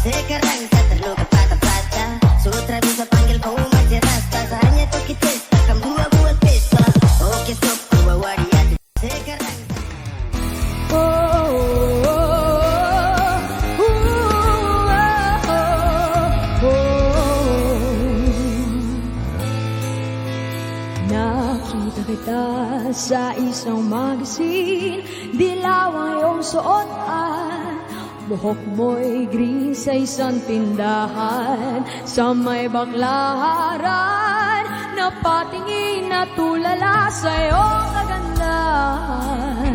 Nakita kita sa isang magazine Dilaw ang iyong suotan Buhok mo'y green sa isang tindahan. Sa may baklaran Napatingin na tulala sa iyong kagandahan.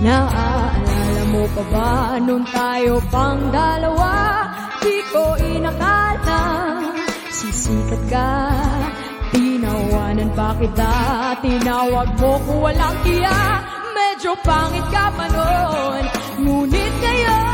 Naaalala mo pa ba nung tayo pang dalawa? Di ko inakala Sisikat ka. Tinawanan pa kita? Tinawag mo ko walang iya Medyo pangit ka pa noon 无念的样。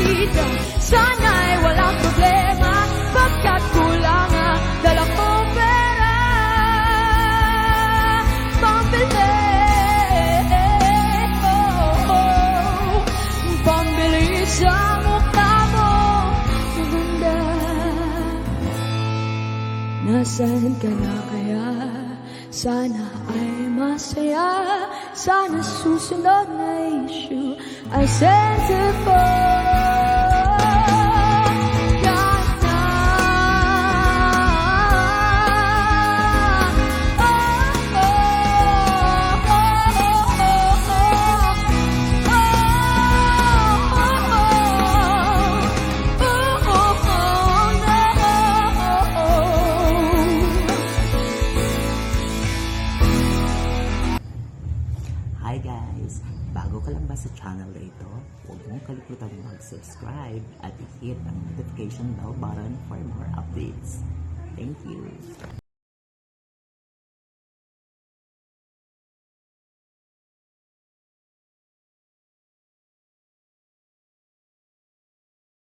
Nakita Sana'y walang problema. Pagkat kulang ang dala kong pera. Pambili oh, oh, Pambili sa mukha mo. Maganda. Nasaan ka na kaya? Sana ay masaya. Sana susunod na issue. Ay sensible ka Hi guys! Bago ka lang ba sa channel na ito, huwag mong kalimutan mag-subscribe at i-hit ang notification bell button for more updates. Thank you!